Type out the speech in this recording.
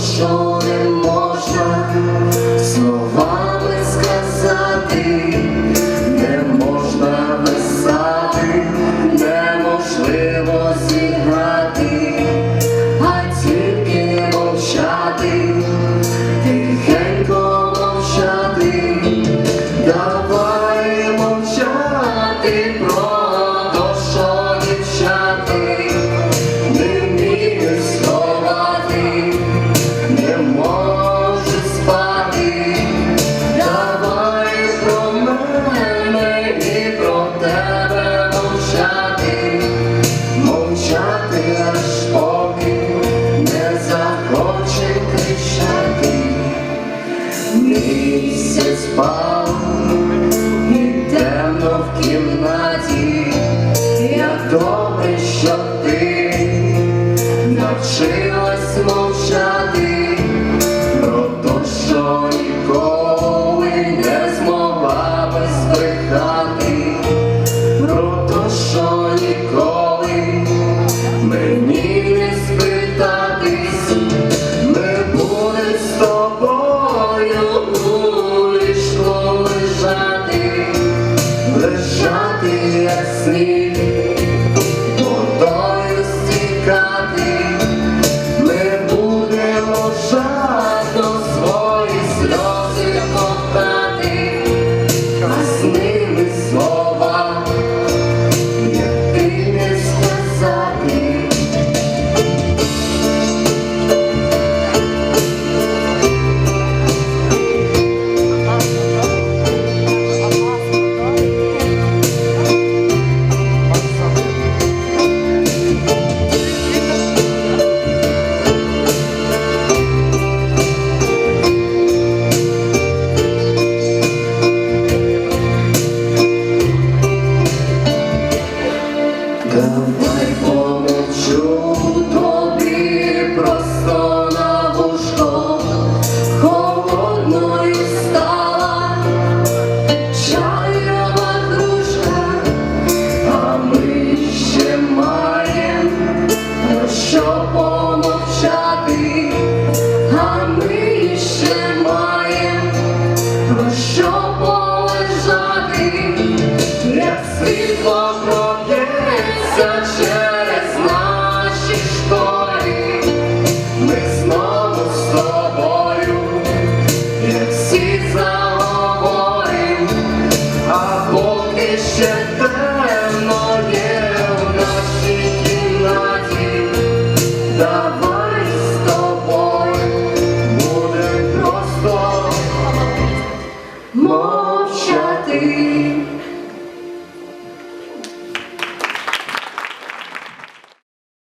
手 місяць спав і темно в кімнаті, як то. світло проб'ється через наші школи, ми з тобою, як всі заговорим, а поки темно є нашій кімнаті, давай з тобою буде просто мовчати.